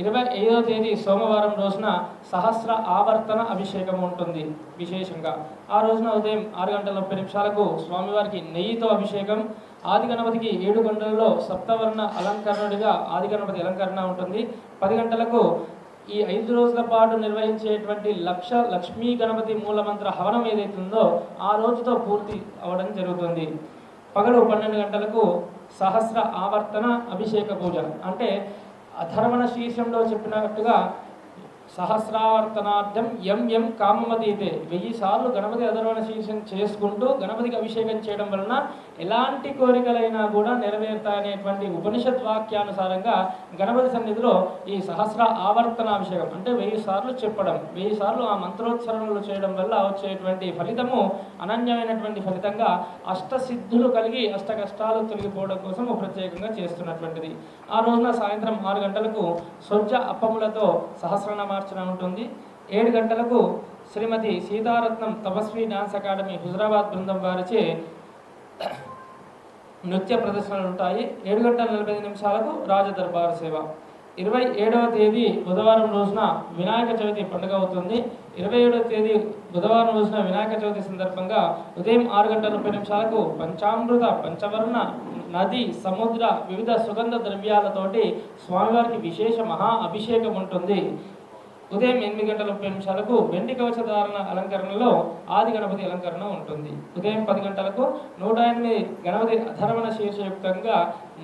ఇరవై ఐదవ తేదీ సోమవారం రోజున సహస్ర ఆవర్తన అభిషేకం ఉంటుంది. విశేషంగా ఆ రోజున ఉదయం ఆరు గంటల ముప్పై నిమిషాలకు స్వామివారికి నెయ్యితో అభిషేకం ఆది గణపతికి ఏడు గంటలలో సప్తవర్ణ అలంకరణుడిగా ఆది గణపతి అలంకరణ ఉంటుంది. పది గంటలకు ఈ ఐదు రోజుల పాటు నిర్వహించేటువంటి లక్ష లక్ష్మీ గణపతి మూలమంత్ర హవనం ఏదైతుందో ఆ రోజుతో పూర్తి అవడం జరుగుతుంది. పగలు పన్నెండు గంటలకు సహస్ర ఆవర్తన అభిషేక పూజ. అంటే అధర్వణ శీర్షంలో చెప్పినట్టుగా సహస్రావర్తనార్థం ఎం ఎం కామమతీతే. వెయ్యి సార్లు గణపతి అధర్వణ శీర్షం చేసుకుంటూ గణపతికి అభిషేకం చేయడం వలన ఎలాంటి కోరికలైనా కూడా నెరవేరుతాయనేటువంటి ఉపనిషత్ వాక్యానుసారంగా గణపతి సన్నిధిలో ఈ సహస్ర ఆవర్తన అభిషేకం అంటే వెయ్యి సార్లు చెప్పడం వెయ్యి సార్లు ఆ మంత్రోచ్చరణలు చేయడం వల్ల వచ్చేటువంటి ఫలితము అనన్యమైనటువంటి ఫలితంగా అష్టసిద్ధులు కలిగి అష్ట కష్టాలు తొలగిపోవడం కోసం ప్రత్యేకంగా చేస్తున్నటువంటిది. ఆ రోజున సాయంత్రం ఆరు గంటలకు సొజ్జ అప్పములతో సహస్రనామార్చన ఉంటుంది. ఏడు గంటలకు శ్రీమతి సీతారత్నం తపస్వి డాన్స్ అకాడమీ హుజరాబాద్ బృందం వారిచే నృత్య ప్రదర్శనలు ఉంటాయి. ఏడు గంటల నలభై ఐదు నిమిషాలకు రాజదర్బార్ సేవ. ఇరవై ఏడవ తేదీ బుధవారం రోజున వినాయక చవితి పండుగ అవుతుంది. ఇరవై ఏడవ తేదీ బుధవారం రోజున వినాయక చవితి సందర్భంగా ఉదయం ఆరు గంటల ముప్పై నిమిషాలకు పంచామృత పంచవర్ణ నది సముద్ర వివిధ సుగంధ ద్రవ్యాలతోటి స్వామివారికి విశేష మహా అభిషేకం ఉంటుంది. ఉదయం ఎనిమిది గంటల ముప్పై నిమిషాలకు వెండి కవచధారణ అలంకరణలో ఆది గణపతి అలంకరణ ఉంటుంది. ఉదయం పది గంటలకు నూట ఎనిమిది గణపతి అధర్వణ శీర్షయుక్తంగా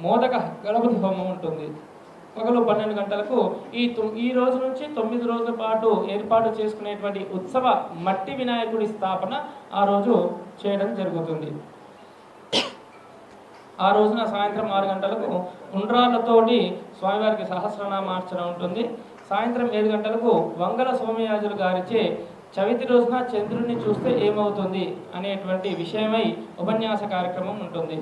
మోదక గణపతి హోమం ఉంటుంది. పగలు పన్నెండు గంటలకు ఈ ఈ రోజు నుంచి తొమ్మిది రోజుల పాటు ఏర్పాటు చేసుకునేటువంటి ఉత్సవ మట్టి వినాయకుడి స్థాపన ఆ రోజు చేయడం జరుగుతుంది. ఆ రోజున సాయంత్రం ఆరు గంటలకు ఉండ్రాళ్ళతోటి స్వామివారికి సహస్రనామార్చన ఉంటుంది. సాయంత్రం ఏడు గంటలకు వంగల సోమయాజులు గారిచే చవితి రోజున చంద్రుడిని చూస్తే ఏమవుతుంది అనేటువంటి విషయమై ఉపన్యాస కార్యక్రమం ఉంటుంది.